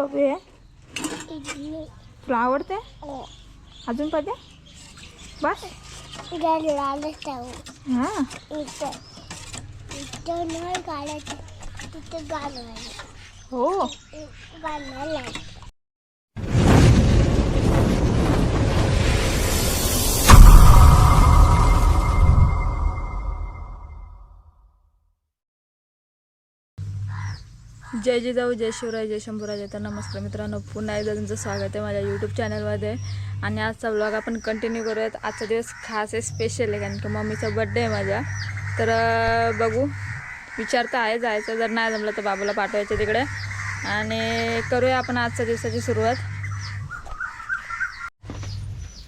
बाबू हे इडली. तुला आवडते? हो. अजून पाहिजे? बस. हां. हो. जय जिजाऊ जय शिवराय जय शंभूराज. तर नमस्कार मित्रांनो पुन्हा एकदा तुमचं स्वागत आहे माझ्या यूट्यूब चॅनलमध्ये आणि आजचा ब्लॉग आपण कंटिन्यू करूयात. आजचा दिवस खास आहे स्पेशल आहे कारण की मम्मीचा बड्डे आहे माझ्या. तर बघू. विचार तर आहे जायचं. जर नाही जमलं तर बाबूला पाठवायचं तिकडे. आणि करूया आपण आजच्या दिवसाची सुरुवात.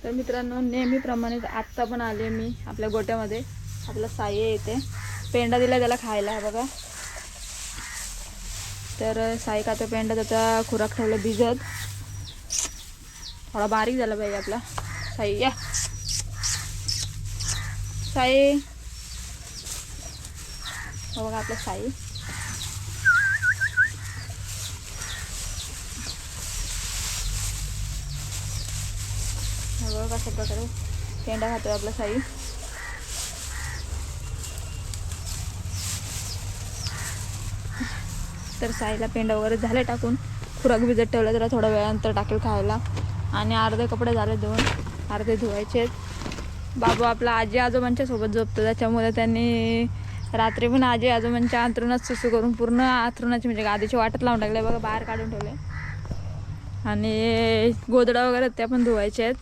तर मित्रांनो नेहमीप्रमाणेच आत्ता पण आले मी आपल्या गोट्यामध्ये. आपला साई येते पेंडा दिला त्याला खायला बघा. तर साई कातो पेंडा त्याचा खुराक ठेवला भिजत. थोडा बारीक झाला पाहिजे आपला. साई या. साई. हो बघा आपला साई. बघा कशा प्रकारे पेंडा खातो आपला साई. तर साईला पेंडा वगैरे झालं टाकून. खुराक भिजत ठेवलं त्याला थोड्या वेळानंतर टाकेल खायला. आणि अर्धे कपडे झाले धुवून. अर्धे धुवायचे आहेत. बाबू आपला आजी आजोबांच्या सोबत झोपतो त्याच्यामुळे त्यांनी रात्री पण आजी आजोबांच्या अंथरुणात सुसू करून पूर्ण अंथरुणाची म्हणजे गादीची वाटत लावून टाकले. बघा बाहेर काढून ठेवले. आणि गोदडा वगैरे त्या पण धुवायचे आहेत.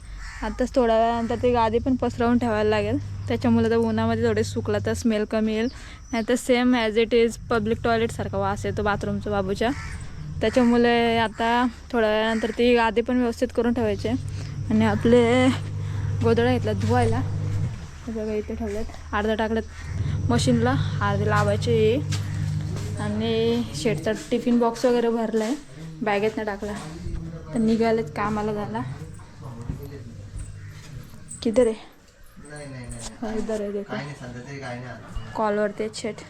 आत्ताच थोड्या वेळानंतर ती गादी पण पसरवून ठेवायला लागेल. त्याच्यामुळे तर उन्हामध्ये थोडे सुकला तर स्मेल कमी येईल. नाही तर same as it is public टॉयलेटसारखा वास येतो बाथरूमचा बाबूच्या. त्याच्यामुळे आता थोड्या वेळानंतर ती गादी पण व्यवस्थित करून ठेवायचे. आणि आपले गोदळा घेतला धुवायला. सगळं बघा इथे ठेवलेत. अर्धा टाकलेत मशीनला अर्धे लावायचे. आणि शेटचा टिफिन बॉक्स वगैरे भरला आहे बॅगेत नाही टाकला. तर निघालेत कामाला झाला किती रे? हा, इधर आहे देखो कॉलवरती आहेत शेट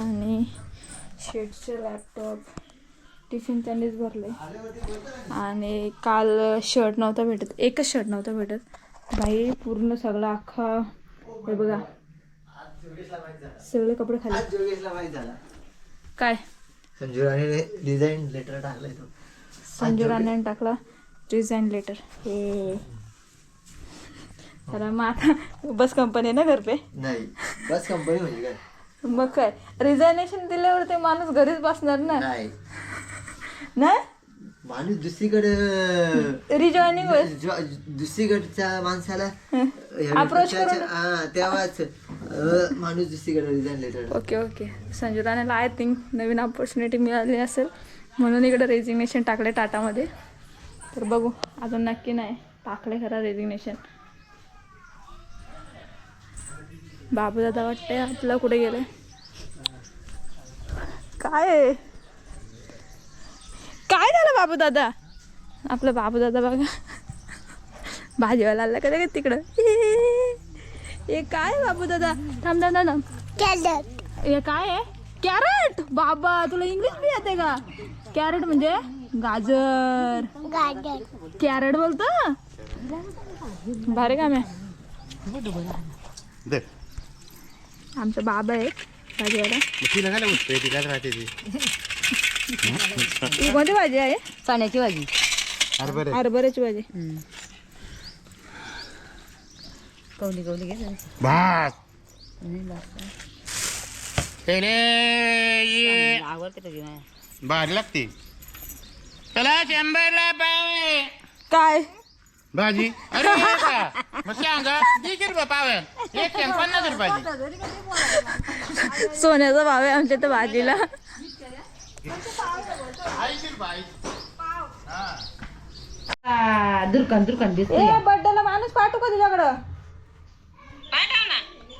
आणि शेटचे लॅपटॉप टिफिन त्यांनीच भरले. आणि काल शर्ट नव्हता भेटत. एकच शर्ट नव्हता भेटत. भाई पूर्ण सगळा अख्खा हे बघा. सगळे कपडे खाली. आज योगेशला माहीत झाला. काय? संजू राणे डिझाईन लेटर टाकलाय तो. संजू राणाने टाकला रिझाईन लेटर हे. तर मग आता बस कंपनी ना घर पे? नाही बस कंपनी म्हणजे काय? मग काय? रिझायनेशन दिल्यावर ते माणूस घरीच बसणार ना? नाही. ना? माणूस दुसरीकडे रिजॉईनिंग दुसरीकडच्या माणसाला Approach करून- हा तेव्हाच अं, माणूस दुसरीकडे design letter okay okay Sanju राणाला I think नवीन ऑपॉर्च्युनिटी मिळाली असेल. म्हणून इकडे रेजिग्नेशन टाकले टाटामध्ये. तर बघू अजून नक्की नाही. टाकले खरं रेजिग्नेशन बाबू दादा वाटते आपलं कुठे गेले? काय? काय झालं बाबू दादा आपलं बाबू दादा बघा. भाजीवाला आला का ते तिकडं? हे काय बाबू दादा थांब थांब थांब. कॅरेट. हे काय आहे? कॅरेट? बाबा तुला इंग्लिश बी येते का? कॅरेट म्हणजे गाजर. कॅरेट बोलतो? भारी काम आहे. आमचा बाबा आहे. भाजीवाला तिला काय उठते ती काय राहते ती? ही कोणती भाजी आहे? चण्याची भाजी. अरे बरं हरभऱ्याची भाजी. कवली कवली घे जरा. भात. नाही ये. आवडते भारी लागते. चला शंभरला पाव. काय? भाजी? अरे हे का? मग सांगा दीडशे रुपये पाव आहे. एक पन्नास रुपयाची. सोन्याचा भाव आहे आमच्या तर भाजीला. ऐंशी रुपये दुर्कान दुर्कान दिसते. ए बर्थडेला माणूस पाठवू का तुझ्याकडं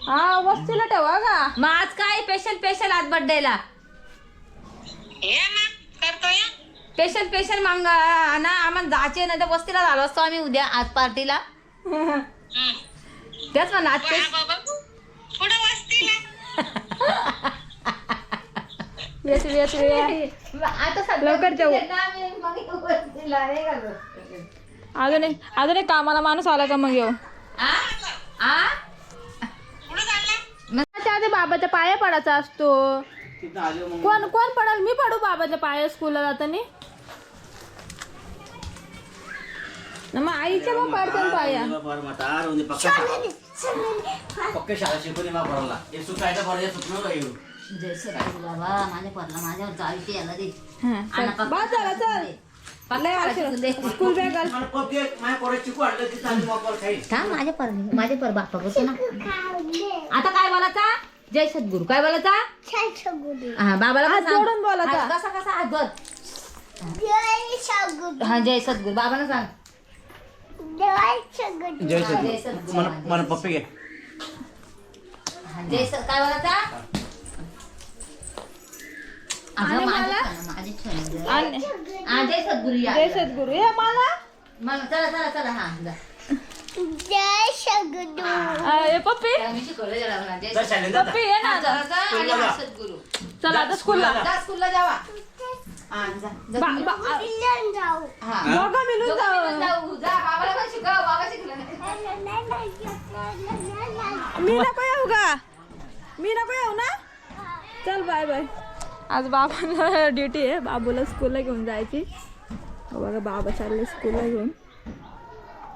हा वस्तीला ठेवा का? मग आज काय स्पेशल स्पेशल आज बर्थडेला स्पेशल स्पेशल मग ना आम्हाला जायचे नाही तर वस्तीला झालो असतो आम्ही उद्या आज पार्टीला. तेच म्हणा आज स्पेशल येस येस येस आता सध्या लवकर जाऊ. ना आम्ही मग येऊ वस्तीला, नाही का गं? अजून एक अजून एक कामाला माणूस आला का मग येऊ? आ? आ? त्या आधी बाबाच्या पाया पडायचा असतो. कोण कोण पडाल? मी पडू बाबाच्या पाया स्कूलला जाताना. मा पडला हे सुकायचा पडला सुटलो येऊ जय सराई बाबा माझ्या पडला माझ्यावर चालते याला दे. हा. बस झालं चल. स्कूल बॅग माझ्या पर माझ्या पर बापा बसू ना. आता काय बोलायचा? जय सद्गुरू. काय बोलायचा? हा बाबाला हात. जोडून बोलायचा. कसा कसा? हात जोड. हा जय सद्गुरू. बाबाला सांग. जय जय सद्गुरू सद्गुरू मला मला पप्पी घे हा, जय सद काय बोलायचा अगं, माझे मला? छान, माझे छान. आणि हा, जय सद्गुरू या जय सद्गुरू हे मला मग चला चला चला हा जा. हे पप्पी त्याला मी शिकवलं जरा मला. जय जा शाळेत जा. पप्पी ये ना हा, आता. चला, चला, आणि हा, सद्गुरू चला आता स्कूलला जा स्कूलला जावा हा, जा. जा बा- तुम्ही. बा- हा. दोघं मिळून जाऊ. जा, बाबाला पण शिकव बाबा शिकलं नाही. मी नको येऊ का मी नको येऊ ना चल बाय बाय आज बाबाला ड्युटी आहे. बाबूला स्कूलला घेऊन जायची. हो बघा बाबा चालले स्कूलला घेऊन.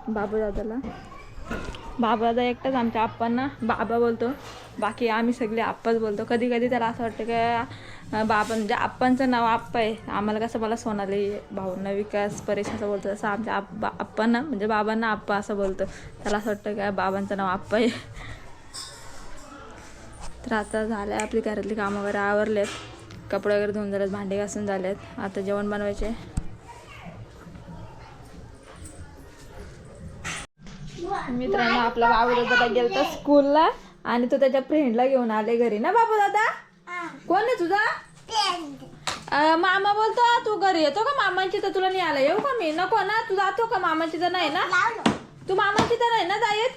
बाबू दादाला. बाबा दादा एकटाच आमच्या आप्पांना. बाबा बोलतो बाकी आम्ही सगळे आप्पाच बोलतो. कधी कधी त्याला असं वाटतं का बाबा म्हणजे आप्पांचं नाव आप्पा आहे. आम्हाला कसं मला सोनाली भाऊंना विकास परेश असं बोलतो तसं आमच्या आप्पा आप्पांना म्हणजे बाबांना आप्पा असं बोलतो. त्याला असं वाटतं का बाबांचं नाव आप्पा आहे. तर आता झालं आहे आपली घरातली कामं वगैरे आवरलेत. कपडे वगैरे धुवून झालेत भांडे घासून झालेत. आता जेवण बनवायचे. मित्रांनो आपला बाबू दादा गेलता स्कूलला आणि तो त्याच्या फ्रेंडला घेऊन आले घरी. ना बाबू दादा? कोण आहे तुझा? मामा बोलतो तू घरी येतो का? मामांची तर तुला नाही आला येऊ का मी? नको ना तू जातो का? मामांची तर नाही ना? तू मामांची तर नाही ना जायत?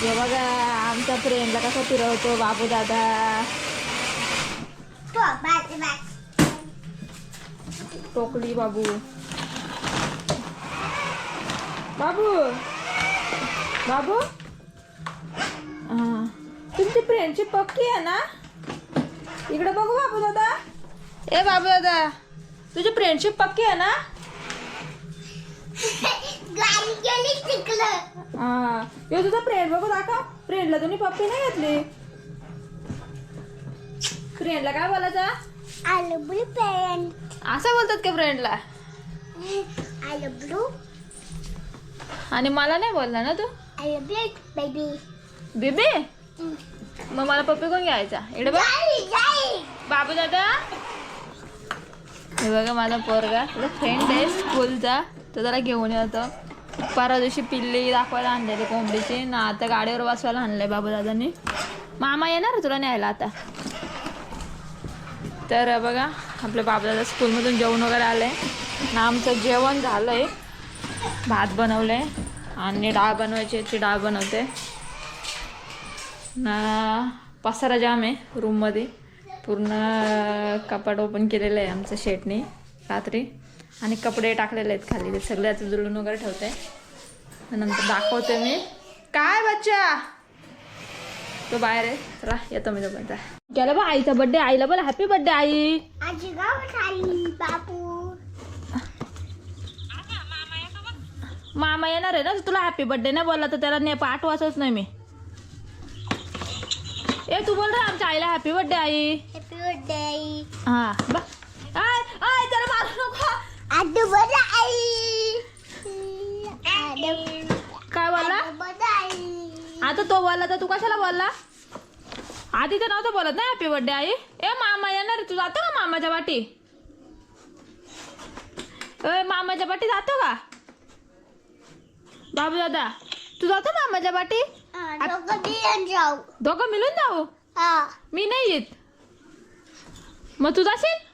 हे बघा आमच्या फ्रेंडला कसा फिरवतो बाबू दादा बाय टोकली बाबू. बाबू! बाबू? हा. तुमची फ्रेंडशिप पक्की आहे ना? इकडे बघू बाबू दादा ए बाबू दादा तुझी फ्रेंडशिप पक्की आहे ना? हा. यो तुझा फ्रेंड बघू दाखव. फ्रेंडला तुम्ही पप्पी नाही घेतली. फ्रेंडला काय बोलायचं? आलं ब्लू असं बोलतात का फ्रेंडला आलं ब्लू आणि मला नाही बोलला ना तू? आलं ब्लू बेबी बेबी मग मला पप्पी कोण घ्यायचा? इकडे बघ. बाबू दादा? हे बघा माझा पोरगा. तुझा फ्रेंड आहे स्कूलचा तो त्याला घेऊन येतो. परवा दिवशी पिल्ली दाखवायला आणलेली कोंबडीची. ना आता गाडीवर बसवायला आणलंय बाबू दादानी मामा येणार तुला न्यायला आता? तर बघा आपल्या बाबूदादा स्कूलमधून जेवण वगैरे आलं आहे ना आमचं जेवण झालं आहे भात बनवलं आहे आणि डाळ बनवायची याची ती डाळ बनवते. ना पसारा जाम आहे रूममध्ये पूर्ण कपाट ओपन केलेलं आहे आमचं शेटने रात्री. आणि कपडे टाकलेले आहेत खाली. ते सगळे आता जुळून वगैरे ठेवते. नंतर दाखवते मी. काय बच्चा? तो बाहेर आहे. चला येतो मी तो केला बा आईचा बड्डे आईला बोला हॅपी बड्डे आई. बापू. मामा येणार आहे ना? तुला हॅपी बड्डे नाही बोलला तर त्याला नाही पाठवायचंच नाही मी. ए तू बोल रे आमच्या आईला हॅपी बड्डे आई. हॅपी बर्थडे हा बा आय आय त्याला मारू नको आदू बरं आई आदू काय बोलला बरं आई आता तो बोलला तर तू कशाला बोलला? आधी तर नव्हतं बोलत ना हॅपी बर्थडे आई. ए मामा येणार तू जातो का मामाच्या वाटी ए मामाच्या वाटी जातो का? बाबू दादा तू जातो मामाच्या वाटी दोघं मिळून जाऊ? हा. मी नाही येत. मग तू जाशील?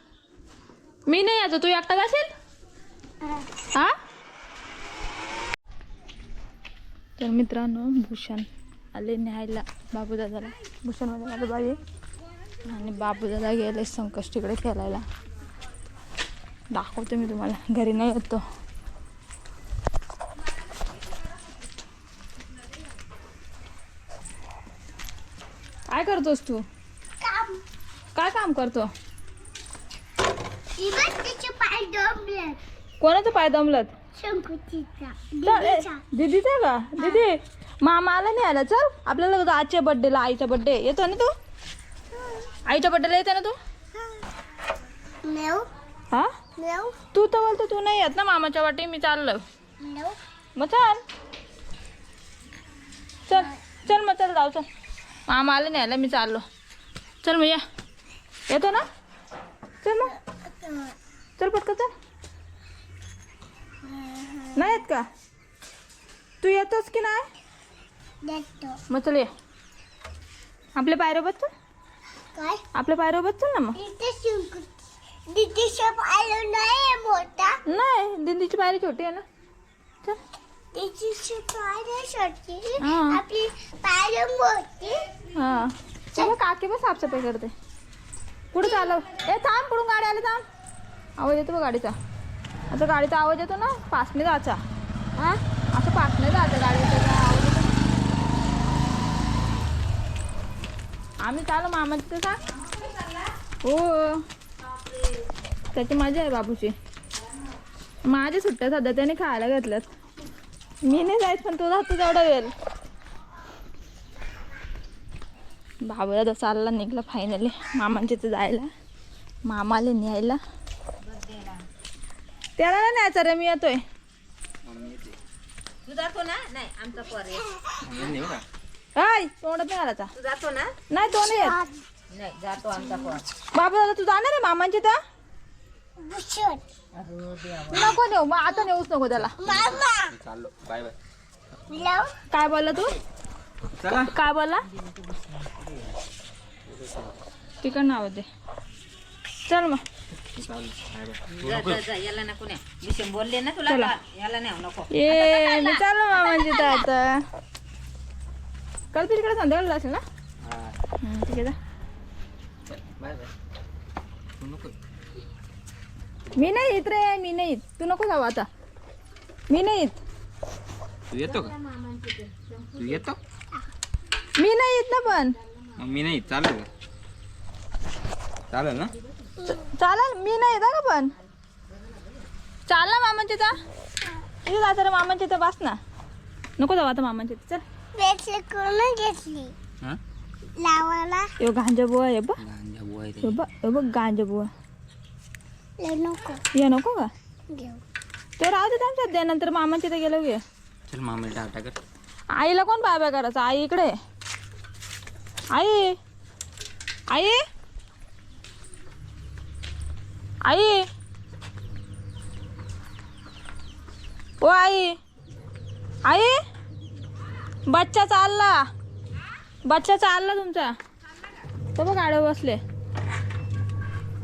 मी नाही यायचं तू एकटा जाशील? हा? तर मित्रांनो भूषण. आले न्यायला. बाबू दादाला भूषण म्हणजे माझं बाई. आणि बापू दादा गेले संकष्टीकडे खेळायला. दाखवते मी तुम्हाला. घरी नाही येतो काय करतोस तू? काय काम करतो? कोणाचं पाय दमलत? दीदीचा. का? दीदी. मामा आला नाही आला चल. आपल्याला आजच्या बड्डेला आईचा बड्डे येतो ना तू? आईच्या बड्डेला येतो ना तू? हा? तू तर बोलतो तू नाही येत ना मामाच्या वाटे मी चाललो मग चल. चल चल मग चल जाऊ चल. मामा आला नाही आला मी चाललो. चल मग या. येतो ना? चल मग. चल पटकन चल. नाही येत का? तू येतोस की नाही? मग चल ये आपल्या पायरोबत चल काय? आपल्या पायरोबत चल ना मग. इथे शंकुती दीदीचा पाय नाही मोठा. नाही दिंदीची पायरी छोटी आहे ना. चल. दीदीची छोटी. हा. आपली पाय मोठी. हां. चल काकी बस साफसफाई करते. कुठं चालव ए थांब पुढून गाडी आली थांब. आवाज येतो बघ गाडीचा. आता गाडीचा आवाज येतो ना पासने जायचा. हां? असं पासने जायचं गाडीचा जो आवाज येतो ना. आम्ही चालू मामाची तर सांग. हो. त्याची मजा आहे बाबूची. माझी सुट्ट्या सध्या त्याने खायला घेतल्यात. मी नाही जायच पण तू जातो तेवढा वेळ. बाबूला तर चालला निघला फायनली मामांच्या इथे जायला. मामाला न्यायला. त्याला नाही न्यायचा रे मी येतोय. तू जातो ना. नाही आमचा. आय तोंडात नाही आला तू जातो ना? नाही तो नाही येत नाही जातो आमचा बाबू दादा तू जाणार आहे इथं? भूषण नको नेऊ मग आता नेऊच नको त्याला. मामा. चाललो बाय बाय. लव. काय बोलला तू? चला. काय बोलला? तिकडं नाव दे. चल मग. जा जा जा याला नको नाही विषय बोलले ना तुला चला. का? याला नाही नको. ये मी चाललो आता. कल तिकडे संध्याकाळला असेल ना हं, ठीक आहे जा. बाय बाय तू नको मी नाही येत रे मी नाही येत तू नको जाऊ आता मी नाही येत तू येतो का तू येतो मी नाही येत ना पण मग मी नाही चालेल का चालेल ना च- चालेल मी नाही येत हा का पण चाल ना मामांच्या इथं इथे जायचं रे मामांच्या इथं बस ना नको जाऊ आता मामांच्या इथं चल वेचले करून घेतली. हा? लावायला. यो गांजा बुवा आहे बघ. गांजा बुवा हे बघ हे बघ गांजा बुवा. लय नको. ये नको का? घेऊ. ते राहू दे सध्या नंतर मामांच्या इथं गेलो गे चल मामेला टाटा कर. आईला कोण बाय बाय करायचं? आई इकडे. आहे. आई. आई. आई. ओ आई. आई. बच्चा चालला बच्चा चालला तुमचा. तो बघ गाडीवर बसले.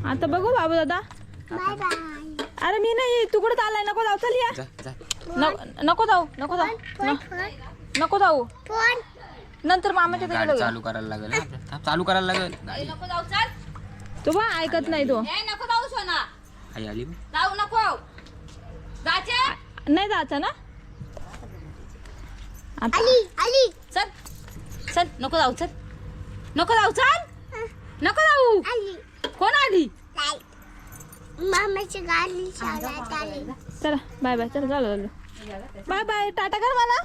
आता बघू बाबू दादा. अरे मी नाही तू कुठं चाललाय? नको जाऊ चल या. नको जाऊ नको जाऊ. नको. जाऊ. नंतर मामाच्या तिकडे. चालू करायला लागेल चालू करायला लागेल. गाडी नको जाऊ चल. तो बा ऐकत नाही तो. ए नको जाऊ सोना. आई आली. जाऊ नको. जायचे? नाही जायचं ना? आली आली. चल चल नको जाऊ चल. नको जाऊ चल. नको जाऊ. आली. कोण आली? मामाची गाडी आली. चला बाय बाय. चला झालं बाय बाय. टाटा कर मला.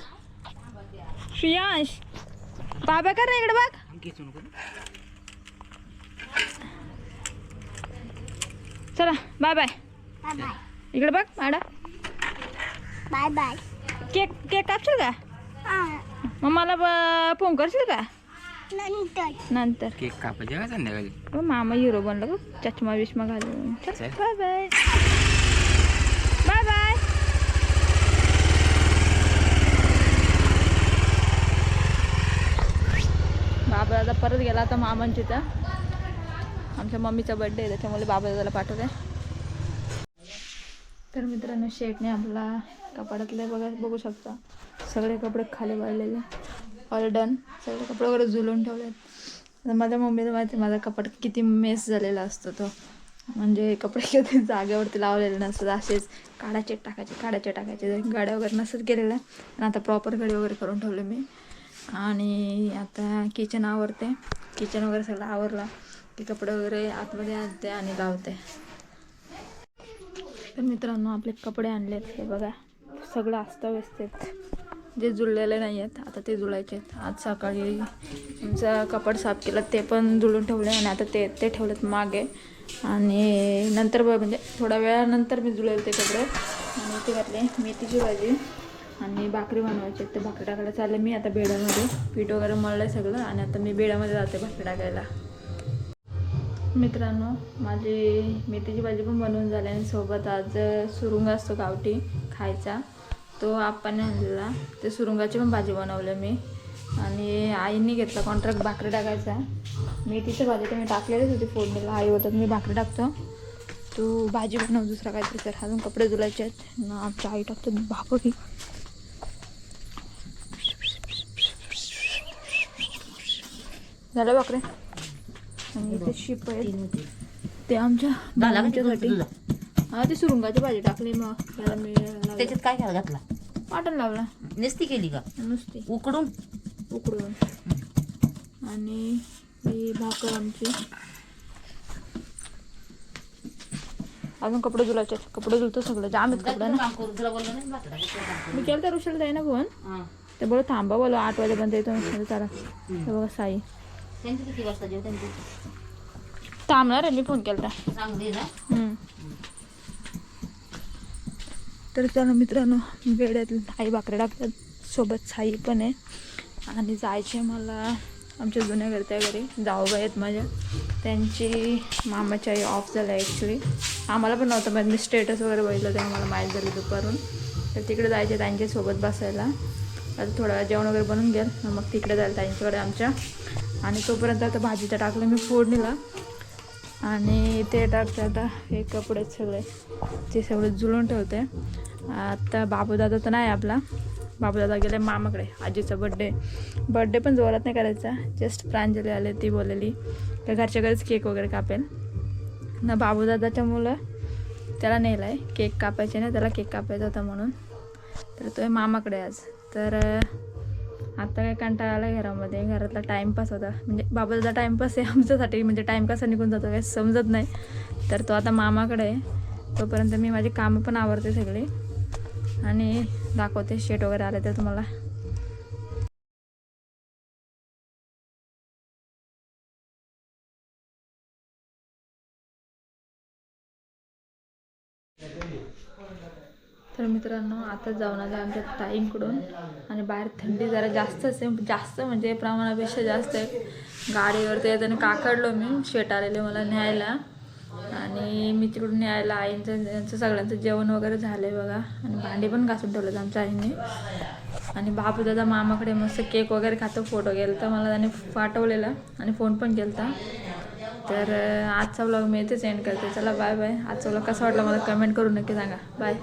श्रियांश बाय कर ना इकडे बघ. चला बाय बाय. बाय इकडे बघ madam bye bye. Cake cake कापशील का? मग मला ब- फोन करशील का? नंतर. नंतर. केक कापायचे का संध्याकाळी? मामा हिरो बनला बघ चष्मा बिष्मा घालून. चल. बाय बाय बाय बाय बाबा दादा परत गेला आता मामांची इथं. आमच्या मम्मीचा बर्थडे आहे त्याच्यामुळे बाबा दादाला पाठवते. तर मित्रांनो शेटने आपला कपाडातले बघा बघू शकता. सगळे कपडे खाली वाढलेले ऑल डन सगळे कपडे वगैरे झुलून ठेवले आहेत माझ्या मम्मीला माहिती आहे माझा कपाट किती मेस झालेला असतो तो. म्हणजे कपडे किती जागेवरती लावलेले नसतात असेच काढायचे टाकायचे काढायचे टाकायचे. गाड्या वगैरे नसत गेलेल्या आणि आता प्रॉपर गाडी वगैरे करून ठेवले मी. आणि आता किचन आवरते. किचन वगैरे सगळं आवरला की कपडे वगैरे आतमध्ये आणते आणि लावते. तर मित्रांनो आपले कपडे आणलेत. हे बघा सगळं अस्ताव्यस्त आहेत जे जुळलेले नाही आहेत आता ते जुळायचे आहेत. आज सकाळी आमचं कपड साफ केलं ते पण जुळून ठेवले आणि आता ते ते ठेवलेत मागे. आणि नंतर ब- म्हणजे थोड्या वेळानंतर मी जुळेल ते कपडे आणि ते घातले मेथीची भाजी आणि भाकरी बनवायची ते भाकरी टाकायला चालले मी आता बेड्यामध्ये पीठ वगैरे मळलं आहे सगळं आणि आता मी बेडामध्ये जाते भाकरी टाकायला. मित्रांनो माझी मेथीची भाजी पण बनवून झाली आणि सोबत आज सुरुंग असतो गावठी खायचा. तो आप्पाने आणलेला. ते सुरुंगाची पण भाजी बनवली मी. आणि आईने घेतला कॉन्ट्रॅक्ट भाकरी टाकायचा. मेथीची भाजी तर मी टाकलेलीच होती फोडणीला. आई होतात मी भाकरी टाकतो. तू भाजी बनव दुसरा काहीतरी तर अजून कपडे धुलायचे आहेत. न आमच्या आई टाकतो. भाकरी झालं भाकरे? आणि इथे शिप आहेत. ते आमच्या आमच्यासाठी हा ते सुरुंगाची भाजी टाकली मग. त्याला मी लावलं. त्याच्यात काय घातला? वाटण लावला. नेसती केली का? नुसती. उकडून? उकडून. आणि ही भाकर आमची. अजून कपडे धुलायचे आहेत. कपडे धुलतो सगळं. जाम आहेत कपडे ना. काम करू तुला बोललो नाही भाकरी टाकायचं. मी केलं तर ऋषाला जाई ना फोन. हा. ते बोल थांबा बोलो आठ वाजेपर्यंत येतो चला हे बघा साई. त्यांची किती वाजता जेव त्यांची थांबणार आहे मी फोन केला चांगली ना? हम्म. तर त्यानं मित्रांनो बेड्यात आई भाकरी टाकतात. सोबत साई पण आहे. आणि जायचे मला आमच्या जुन्या घरी त्या घरी. जाऊबाई आहेत माझ्या. त्यांची मामाची आई ऑफ झाला ॲक्च्युली आम्हाला पण नव्हतं मग मी स्टेटस वगैरे बघितलं तेव्हा मला माहीत झाली दुपारून. तर तिकडे जायचे त्यांच्यासोबत बसायला. आता थोडं जेवण वगैरे बनून गेल मग तिकडे जायला त्यांच्याकडे आमच्या. आणि तोपर्यंत आता भाजीचं टाकलं मी फोडणीला. आणि ते टाकते आता हे कपडेच सगळे. ते सगळे जुळून ठेवते. आता बाबूदादा तर नाही आपला. बाबूदादा गेले मामाकडे आजीचा बड्डे बड्डे पण जोरात नाही करायचा. जस्ट प्रांजली आले ती बोललेली का घरच्या घरीच केक वगैरे कापेल ना बाबूदादाच्या मुलं त्याला नेलं आहे केक कापायचे ना त्याला केक कापायचा होता म्हणून. तर तो आहे मामाकडे आज. तर आता काय कंटाळा आला घरामध्ये. घरातला टाईमपास होता. म्हणजे बाबाचा टाईमपास आहे आमच्यासाठी. म्हणजे टाईम कसा निघून जातो काही समजत नाही. तर तो आता मामाकडे आहे. तोपर्यंत मी माझी कामं पण आवडते सगळी. आणि दाखवते शेट वगैरे आले तर तुम्हाला. तर मित्रांनो आता जाऊन आलं आमच्या ताईंकडून. आणि बाहेर थंडी जरा जास्तच आहे जास्त म्हणजे प्रमाणापेक्षा जास्त आहे. गाडीवरती येताना काकडलो मी शेट आलेले मला न्यायला. आणि मी तिकडून यायला आईंचं यांचं सगळ्यांचं जेवण वगैरे झालं आहे बघा. आणि भांडे पण घासून ठेवलं आमच्या आईने. आणि बापू दादा मामाकडे मस्त केक वगैरे खातो फोटो गेला तर मला त्याने पाठवलेला आणि फोन पण केला तर आजचा ब्लॉग मी इथेच एंड करते. चला बाय बाय आजचा ब्लॉग कसा वाटला मला कमेंट करून नक्की सांगा. बाय